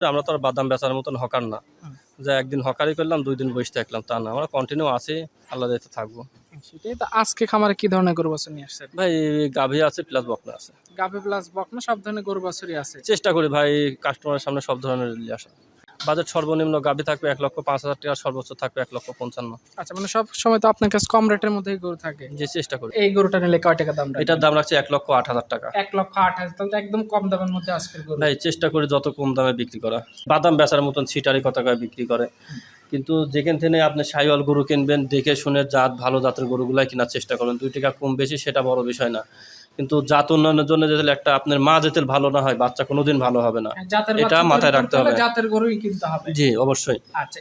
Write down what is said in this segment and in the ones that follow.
আমরা তো আর বাদাম বেচার মতন হকার না। যে একদিন হকারি করলাম দুই দিন বসে থাকলাম তা না। আমরা কন্টিনিউ আছি আল্লাহ দিতে থাকব। সেটাই তো আজকে খামারে কি ধরনের গরু বাছুর নিয়ে আসছেন? ভাই গাভী আছে প্লাস বকনা আছে। গাভী প্লাস বকনা সব ধরনের গরু বাছুরই আছে। চেষ্টা করি ভাই কাস্টমারের সামনে সব ধরনের নিয়ে আসা বাজেট সর্বনিম্ন গাভী থাকবে এক লক্ষ পাঁচ হাজার টাকা সর্বোচ্চ থাকবে এক লক্ষ পঞ্চান্ন। আচ্ছা মানে সব সময় তো আপনার কাছে কম রেটের মধ্যেই গরু থাকে। যে চেষ্টা করি। এই গরুটা নিলে কয় টাকা দাম এটার দাম রাখছে এক লক্ষ আট হাজার টাকা। এক লক্ষ আট হাজার তাহলে একদম কম দামের মধ্যে আজকের গরু। ভাই চেষ্টা করি যত কম দামে বিক্রি করা। বাদাম বেচার মতন ছিটারি কত করে বিক্রি করে। কিন্তু যেখান থেকে আপনি সাইওয়াল গরু কিনবেন দেখে শুনে জাত ভালো জাতের গরুগুলাই কেনার চেষ্টা করবেন দুই টাকা কম বেশি সেটা বড় বিষয় না। কিন্তু জাত উন্নয়নের জন্য যদি একটা আপনার মা যেতে ভালো না হয় বাচ্চা কোনোদিন ভালো হবে না। হ্যাঁ, এটা মাথায় রাখতে হবে। জাতের গরুই কিনতে হবে। জি অবশ্যই। আচ্ছা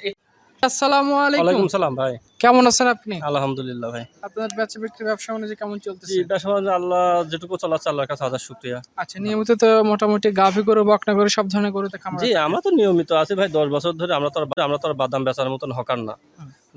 আসসালামু আলাইকুম। সালাম ভাই। কেমন আছেন আপনি? আলহামদুলিল্লাহ ভাই। আপনার বেচা বিক্রি ব্যবসা বাণিজ্য কেমন চলতেছে? ব্যবসা বাণিজ্য আল্লাহ যেটুকু চালাচ্ছে আল্লাহর কাছে হাজার শুক্রিয়া। আচ্ছা নিয়মিত তো মোটামুটি গাভি গরু বকনা গরু সব ধরনের গরুতে খামার জি আমরা তো নিয়মিত আছি ভাই। দশ বছর ধরে আমরা তো আমরা তো বাদাম বেচার মতন হকার না।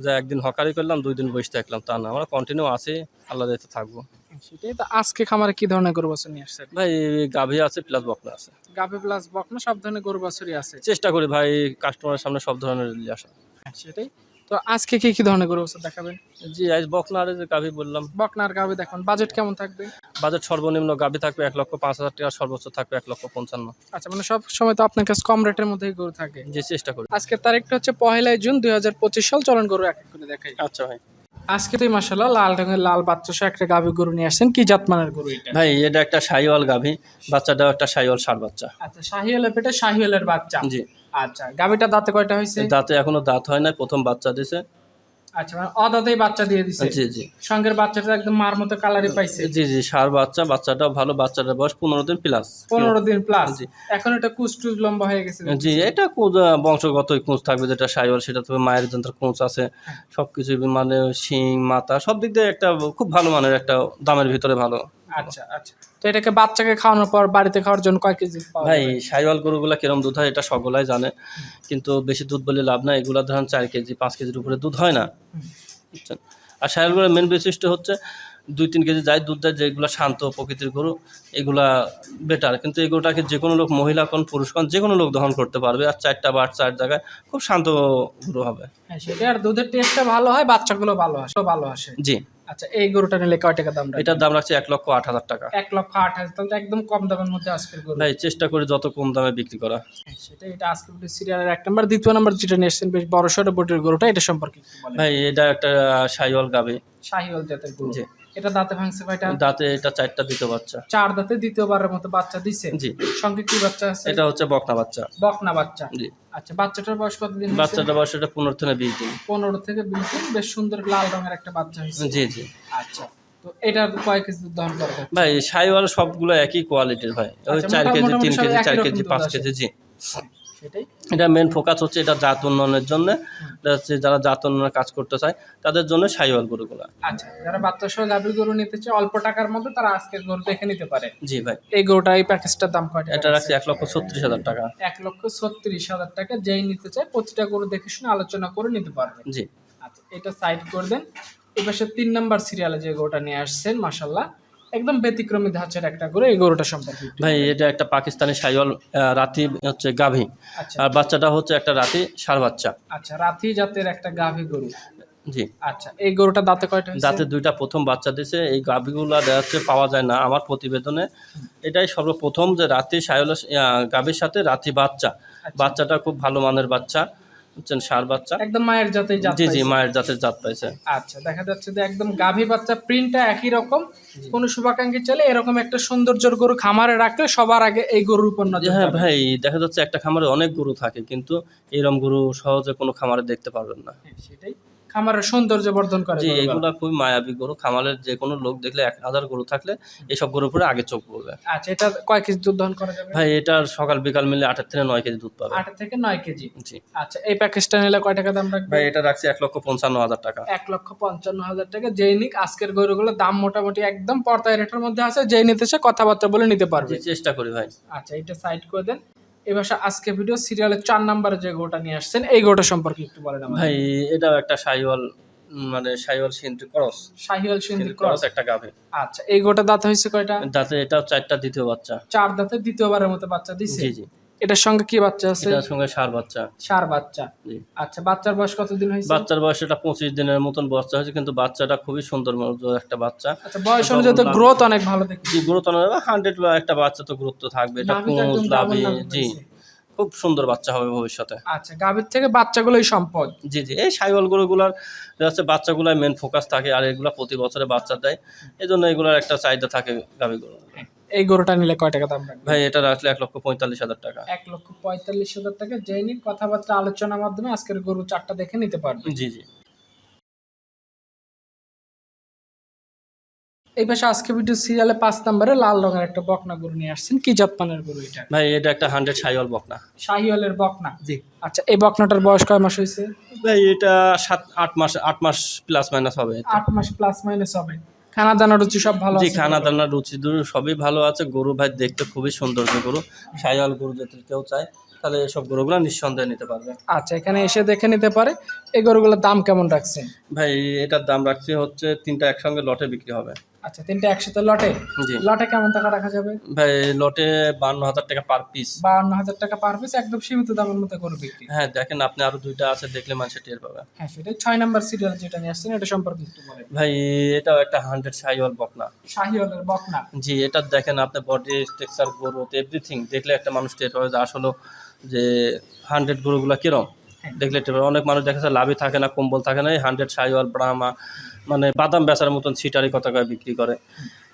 যে একদিন হকারি করলাম দুই দিন বসে থাকলাম তা না। আমরা কন্টিনিউ আছি আল্লাহ দিতে থাকব। সেটাই তো আজকে খামারে কি ধরনের গরু বাছুর নিয়ে আসছেন? ভাই গাভী আছে প্লাস বকনা আছে। গাভি প্লাস বকনা সব ধরনের গরু বাছুরই আছে। চেষ্টা করি ভাই কাস্টমারের সামনে সব ধরনের নিয়ে আসা হ্যাঁ, সেটাই। তো আজকে কি কি ধরনের গরু বাছুর দেখাবেন? জি আজ বকনা আর গাভী বললাম। বকনা আর গাভি দেখুন বাজেট কেমন থাকবে? বাজেট সর্বনিম্ন গাভী থাকবে এক লক্ষ পাঁচ হাজার টাকা সর্বোচ্চ থাকবে এক লক্ষ পঞ্চান্ন। আচ্ছা মানে সব সময় তো আপনার কাছে কম রেটের মধ্যেই গরু থাকে। যে চেষ্টা করি। আজকের তারিখটা হচ্ছে পহেলাই জুন দুই হাজার পঁচিশ সাল চলন গরু এক এক করে দেখাই। আচ্ছা ভাই। আজকে তুই মাসাল্লাহ লাল রঙের লাল বাচ্চা সহ একটা গাভী গরু নিয়ে আসছেন। কি জাতমানের গরু এটা? ভাই এটা একটা শাহিওয়াল গাভী। বাচ্চাটাও একটা শাহিওয়াল ষাট বাচ্চা। আচ্ছা শাহিওয়ালের পেটে শাহিওয়ালের বাচ্চা? জি। আচ্ছা গাভীটা দাঁতে কয়টা হয়েছে? দাঁতে এখনও দাঁত হয় না প্রথম বাচ্চা দিছে। আচ্ছা মানে অদাতেই বাচ্চা দিয়ে দিছে। জি জি। সঙ্গের বাচ্চাটা একদম মার মতো পাইছে। জি জি সার বাচ্চা বাচ্চাটাও ভালো বাচ্চাটার বয়স পনেরো দিন প্লাস পনেরো দিন প্লাস জি। এখন এটা কুচটুজ লম্বা হয়ে গেছে। জি এটা কোঁচ থাকবে যেটা সাইওয়াল সেটা তবে মায়ের যন্ত্র কোচ আছে। সবকিছু মানে শিং মাথা সব দিক দিয়ে একটা খুব ভালো মানের একটা দামের ভিতরে ভালো। আচ্ছা আচ্ছা। তো এটাকে বাচ্চাকে খাওয়ানোর পর বাড়িতে খাওয়ার জন্য কয় কেজি ভাই? সাইওয়াল গরুগুলা কিরম দুধ হয় এটা সকলাই জানে। কিন্তু বেশি দুধ বলে লাভ না এগুলা ধরেন চার কেজি পাঁচ কেজির উপরে দুধ হয় না। বুঝছেন? আর সাইওয়ালগুলোর মেন বৈশিষ্ট্য হচ্ছে দুই তিন কেজি যায় দুধ দেয় যেগুলো শান্ত প্রকৃতির গরু এগুলা বেটার কিন্তু এগুলোটাকে যে কোনো লোক মহিলা কোন পুরুষ কোন যে কোনো লোক দহন করতে পারবে। আর চারটা বা চার জায়গায় খুব শান্ত গরু হবে। হ্যাঁ সেটা আর দুধের টেস্টটা ভালো হয় বাচ্চাগুলো ভালো আসে ভালো আসে। জি। আচ্ছা এই গরুটা নিলে কয় টাকা দাম এটার দাম রাখছে এক লক্ষ আট হাজার টাকা। এক লক্ষ আট হাজার তাহলে একদম কম দামের মধ্যে আজকের গরু। ভাই চেষ্টা করি যত কম দামে বিক্রি করা। হ্যাঁ, সেটা এটা আজকে ভিডিও সিরিয়ালের এক নম্বর। দ্বিতীয় নম্বর যেটা নিয়ে এসেছেন বেশ বড় সড়ো বোটের গরুটা এটা সম্পর্কে ভাই এটা একটা সাইওয়াল গাবে শাহিওয়াল জাতের গরু। জি। এটা দাঁতে ভাঙছে ভাইটা দাঁতে এটা চারটা দ্বিতীয় বাচ্চা। চার দাঁতে দ্বিতীয়বারের মতো বাচ্চা দিছে। জি। সঙ্গে কি বাচ্চা আছে? এটা হচ্ছে বকনা বাচ্চা। বকনা বাচ্চা। জি। আচ্ছা বাচ্চাটার বয়স কতদিন বাচ্চাটার বাচ্চাটা বয়স এটা পনেরো থেকে বিশ দিন। পনেরো থেকে বিশ দিন বেশ সুন্দর লাল রঙের একটা বাচ্চা হয়েছে। জি জি। আচ্ছা তো এটা কয় কেজি দুধ দহন করবে ভাই সাইওয়াল সবগুলো একই কোয়ালিটির ভাই। আচ্ছা, চার কেজি তিন কেজি চার কেজি পাঁচ কেজি জি। সেটাই। এটা মেন ফোকাস হচ্ছে এটা জাত উন্নয়নের জন্য। হচ্ছে যারা জাত উন্নয়নের কাজ করতে চায় তাদের জন্য সাইওয়াল গরুগুলো। আচ্ছা যারা বাচ্চা সহ গাভীর গরু নিতে চায় অল্প টাকার মধ্যে তারা আজকের গরু দেখে নিতে পারে। জি ভাই। এই গরুটা এই প্যাকেজটার দাম কয়টা এটা রাখছি এক লক্ষ ছত্রিশ হাজার টাকা। এক লক্ষ ছত্রিশ হাজার টাকা যেই নিতে চায় প্রতিটা গরু দেখে শুনে আলোচনা করে নিতে পারবে। জি। আচ্ছা এটা সাইড করে দেন। এই পাশে তিন নাম্বার সিরিয়ালে যে গরুটা নিয়ে আসছেন মাসাল্লাহ একদম ব্যতিক্রমী ধাঁচের একটা গরু এই গরুটা সম্পর্কে ভাই এটা একটা পাকিস্তানি সাইওয়াল রাতি হচ্ছে গাভী। আচ্ছা। আর বাচ্চাটা হচ্ছে একটা রাতি সার বাচ্চা। আচ্ছা রাতি জাতের একটা গাভী গরু। জি। আচ্ছা এই গরুটা দাঁতে কয়টা? দাঁতে দুইটা প্রথম বাচ্চা দিছে এই গাভীগুলা দেখা যাচ্ছে পাওয়া যায় না আমার প্রতিবেদনে। এটাই সর্বপ্রথম যে রাতি সায়ল গাভীর সাথে রাতি বাচ্চা। আচ্ছা। বাচ্চাটা খুব ভালো মানের বাচ্চা। বুঝছেন সার বাচ্চা। একদম মায়ের জাত জি জি মায়ের জাতের জাত পাইছে। আচ্ছা দেখা যাচ্ছে যে একদম গাভী বাচ্চা প্রিন্টটা একই রকম। কোন শুভাকাঙ্ক্ষী চলে এরকম একটা সৌন্দর্যের গরু খামারে রাখলে সবার আগে এই গরুর উপর নজর হ্যাঁ ভাই দেখা যাচ্ছে একটা খামারে অনেক গরু থাকে কিন্তু এরকম গরু সহজে কোনো খামারে দেখতে পারবেন না। হ্যাঁ, সেটাই। খামারের সৌন্দর্য বর্ধন করে জি গরুগুলো। এগুলা খুবই মায়াবী গরু। খামারের যে কোনো লোক দেখলে এক হাজার গরু থাকলে এইসব গরুর উপরে আগে চোখ পড়বে। আচ্ছা এটা কয় কেজি দুধ দহন করা যাবে? ভাই এটার সকাল বিকাল মিলে আটের থেকে নয় কেজি দুধ পাবে। আট থেকে নয় কেজি? জি। আচ্ছা এই প্যাকেজটা নিলে কয় টাকা দাম রাখবে? ভাই এটা রাখছি এক লক্ষ পঞ্চান্ন হাজার টাকা। এক লক্ষ পঞ্চান্ন হাজার টাকা যেই নিক আজকের গরুগুলোর দাম মোটামুটি একদম পর্তায় রেটের মধ্যে আছে যেই নিতে সে কথাবার্তা বলে নিতে পারবে। চেষ্টা করি ভাই। আচ্ছা এটা সাইড করে দেন। এবার আজকে ভিডিও সিরিয়ালের চার নাম্বারে যে গোটা নিয়ে আসছেন এই গোটা সম্পর্কে একটু বলেন ভাই এটাও একটা সাইওয়াল মানে সাইওয়াল সিন্ধু ক্রস। শাহিওয়াল সিন্ধু ক্রস। একটা গাভী। আচ্ছা এই গোটা দাঁত হয়েছে কয়টা? দাঁতে এটাও চারটা দ্বিতীয় বাচ্চা। চার দাঁতে দ্বিতীয়বারের মতো বাচ্চা দিছে? জি জি। এটার সঙ্গে কি বাচ্চা আছে? এটার সঙ্গে সার বাচ্চা। সার বাচ্চা। আচ্ছা বাচ্চার বয়স কতদিন হয়েছে? বাচ্চার বয়স এটা পঁচিশ দিনের মতন বাচ্চা হয়েছে কিন্তু বাচ্চাটা খুবই সুন্দর একটা বাচ্চা। আচ্ছা বয়স অনুযায়ী তো গ্রোথ অনেক ভালো দেখছি জি গুরুত্ব হান্ড্রেড একটা বাচ্চা তো গুরুত্ব থাকবে এটা double লাভি জি। খুব সুন্দর বাচ্চা হবে ভবিষ্যতে। আচ্ছা গাভীর থেকে বাচ্চাগুলোই সম্পদ। জি জি এই সাইওয়াল গরুগুলার হচ্ছে বাচ্চাগুলার মেন ফোকাস থাকে আর এগুলা প্রতি বছরে বাচ্চা দেয়। এই জন্য এগুলার একটা চাহিদা থাকে গাভী গরু এই গরুটা নিলে কয় টাকা দাম রাখবে? ভাই এটা রাখলে এক লক্ষ পঁয়তাল্লিশ হাজার টাকা। এক লক্ষ পঁয়তাল্লিশ হাজার টাকা যেই নিন কথাবার্তা আলোচনার মাধ্যমে আজকের গরু চারটা দেখে নিতে পারবে। জি জি। এই পাশে আজকে ভিডিও সিরিয়ালে পাঁচ নম্বরে লাল রঙের একটা বকনা গরু নিয়ে আসছেন। কি জাতমানের গরু এটা? ভাই এটা একটা হান্ড্রেড শাহিওয়াল বকনা। শাহিওয়ালের বকনা? জি। আচ্ছা এই বকনাটার বয়স কয় মাস হয়েছে? ভাই এটা সাত আট মাস আট মাস প্লাস মাইনাস হবে। আট মাস প্লাস মাইনাস হবে। খানা দানা রুচি সব ভালো জি? খানা দানা রুচি দুটো সবই ভালো আছে। গরু ভাই দেখতে খুবই সৌন্দর্য গরু। সায়াল গরু যদি কেউ চায় তাহলে এসব গরুগুলো নিঃসন্দেহে নিতে পারবে। আচ্ছা এখানে এসে দেখে নিতে পারে এই গরুগুলোর দাম কেমন রাখছেন? ভাই এটার দাম রাখছে হচ্ছে তিনটা একসঙ্গে লটে বিক্রি হবে। আচ্ছা তিনটে একসাথে লটে? লটে কেমন টাকা রাখা যাবে? ভাই লটে বান্ন হাজার টাকা পার পিস বাউন্ন হাজার টাকা পার পিস একদম সীমিত দামের মধ্যে গরু বিক্রি। হ্যাঁ দেখেন আপনি আরও দুইটা আছে দেখলে মানুষের টের পাবে। হ্যাঁ সেটাই ছয় নাম্বার সিরিয়াল যেটা নিয়ে আসছেন এটা সম্পর্কে একটু বলেন। ভাই এটাও একটা হান্ড্রেড সাইওয়াল বকনা। শাহিওয়ালের বকনা। জি এটা দেখেন আপনি বডি টেক্সচার গ্রোথ এভরিথিং দেখলে একটা মানুষ টের পাবে যে আসলে যে হান্ড্রেড গরুগুলো কিরম। হ্যাঁ। দেখলে টের পাবে। অনেক মানুষ দেখা যায় লাভই থাকে না কম্বল থাকে না এই হান্ড্রেড সাইওয়াল ব্রাহ্মা মানে বাদাম বেচার মতন ছিটারি কথা কয়ে বিক্রি করে।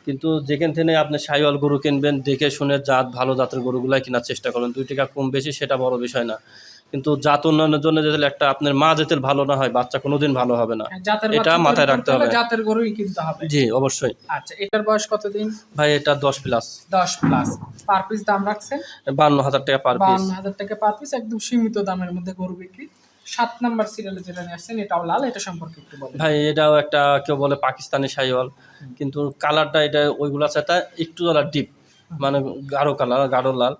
কিন্তু যেখান থেকে আপনি সাইওয়াল গরু কিনবেন দেখে শুনে জাত ভালো জাতের গরুগুলাই কেনার চেষ্টা করবেন দুই টাকা কম বেশি সেটা বড় বিষয় না। কিন্তু জাত উন্নয়নের জন্য যদি একটা আপনার মা যেতে ভালো না হয় বাচ্চা কোনোদিন ভালো হবে না। হ্যাঁ, এটা মাথায় রাখতে হবে। জাতের গরুই কিনতে হবে। জি অবশ্যই। আচ্ছা এটার বয়স কতদিন? ভাই এটা দশ প্লাস দশ প্লাস পার পিস দাম রাখছেন? বান্ন হাজার টাকা পার পিস বাউন্ন হাজার টাকা পার পিস একদম সীমিত দামের মধ্যে গরু বিক্রি। সাত নাম্বার সিরিয়ালে যেটা নিয়ে আসছেন এটাও লাল এটা সম্পর্কে একটু বলেন। ভাই এটাও একটা কেউ বলে পাকিস্তানি সাইওয়াল কিন্তু কালারটা এটা ওইগুলা চাইতে একটু কালার ডিপ মানে গাঢ় কালার গাঢ় লাল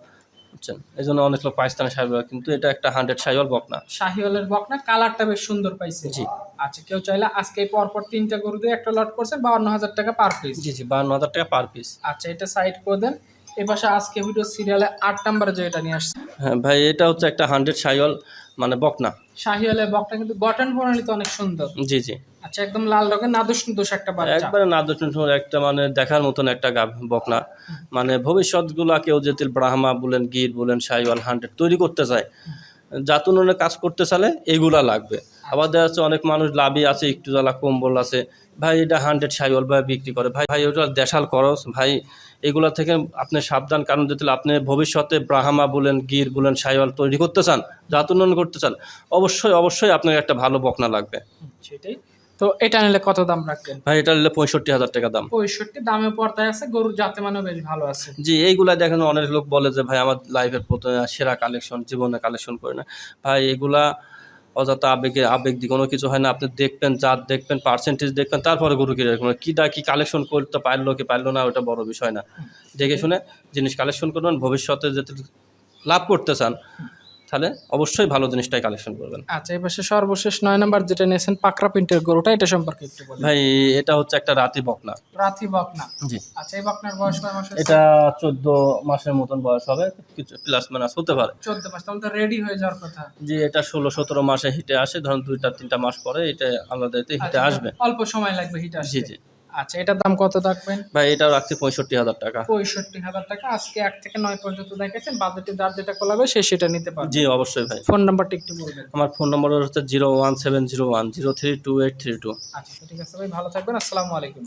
বুঝছেন? এই জন্য অনেক লোক পাকিস্তানি সাইওয়াল কিন্তু এটা একটা হান্ড্রেড সাইওয়াল বকনা। শাহিওয়ালের বকনা কালারটা বেশ সুন্দর পাইছে। জি। আচ্ছা কেউ চাইলে আজকে পরপর তিনটা গরু দিয়ে একটা লট করছেন বাউন্ন হাজার টাকা পার পিস জি জি বান্ন হাজার টাকা পার পিস আচ্ছা এটা সাইড করে দেন। এ পাশে আজকে ভিডিও সিরিয়ালে আট নাম্বারে যেটা নিয়ে আসছে। হ্যাঁ ভাই এটা হচ্ছে একটা হান্ড্রেড সাইওয়াল মানে বকনা। শাহিওয়ালের বকটা কিন্তু গঠন প্রণালী তো অনেক সুন্দর। জি জি। আচ্ছা একদম লাল রঙের নাদুস নুদুস একটা বাচ্চা। একবারে না দোষ একটা মানে দেখার মতন একটা গাভ- বকনা। মানে ভবিষ্যৎগুলা কেউ যদি ব্রাহ্মা বলেন গির বলেন সাইওয়াল হান্ড্রেড তৈরি করতে চায় জাত কাজ করতে চালে এগুলা লাগবে। আবার দেখা যাচ্ছে অনেক মানুষ লাভই আছে একটু জ্বালা কম্বল আছে। ভাই এটা হান্ড্রেড সাইওয়াল ভাই বিক্রি করে। ভাই ভাই ওটা দেশাল খরচ। ভাই এগুলা থেকে আপনি সাবধান। কারণ যদি আপনি ভবিষ্যতে ব্রাহ্মা বলেন গির বলেন সাইওয়াল তৈরি করতে চান জাত উন্নয়ন করতে চান অবশ্যই অবশ্যই আপনার একটা ভালো বকনা লাগবে। সেটাই। তো এটা নিলে কত দাম রাখবেন? ভাই এটা নিলে পঁয়ষট্টি হাজার টাকা দাম। পঁয়ষট্টি দামে পর্দায় আছে গরুর জাতে মানে বেশ ভালো আছে। জি এইগুলা দেখেন অনেক লোক বলে যে ভাই আমার লাইফের প্রথমে সেরা কালেকশন জীবনে কালেকশন করে না। ভাই এগুলা অযথা আবেগে আবেগ দিয়ে কোনো কিছু হয় না। আপনি দেখবেন জাত দেখবেন পার্সেন্টেজ দেখবেন তারপরে গরু কিনে রাখবেন। কীটা কী কালেকশন করতে পারল কি পারল না ওটা বড় বিষয় না। দেখে শুনে জিনিস কালেকশন করবেন ভবিষ্যতে যেতে লাভ করতে চান তাহলে অবশ্যই ভালো জিনিসটাই কালেকশন করবেন। আচ্ছা পাশে সর্বশেষ নয় নাম্বার যেটা নিয়েছেন পাকড়া প্রিন্টের গরুটা এটা সম্পর্কে একটু বলেন। ভাই এটা হচ্ছে একটা রাতি বকনা। রাথি বকনা? জি। আচ্ছা এই বকনার বয়স কয় মাস এটা চোদ্দ মাসের মতন বয়স হবে কিছু প্লাস মাইনাস হতে পারে। চোদ্দ মাস তখন তো রেডি হয়ে যাওয়ার কথা। যে এটা ষোলো সতেরো মাসে হিটে আসে ধরুন দুইটা তিনটা মাস পরে এটা আলাদা হিটে আচ্ছা, আসবে। অল্প সময় লাগবে হিটে আসতে। জি জি। আচ্ছা এটার দাম কত থাকবেন? ভাই এটা রাখছি পঁয়ষট্টি হাজার টাকা। পঁয়ষট্টি হাজার টাকা। আজকে এক থেকে নয় পর্যন্ত দেখেছেন। বাজেটের যার যেটা কোলাবে সে সেটা নিতে পারবে। জি অবশ্যই ভাই। ফোন নাম্বারটা একটু বলবেন। আমার ফোন নম্বর হচ্ছে zero one seven zero one zero three two eight three two. আচ্ছা ঠিক আছে ভাই ভালো থাকবেন। আসসালামু আলাইকুম।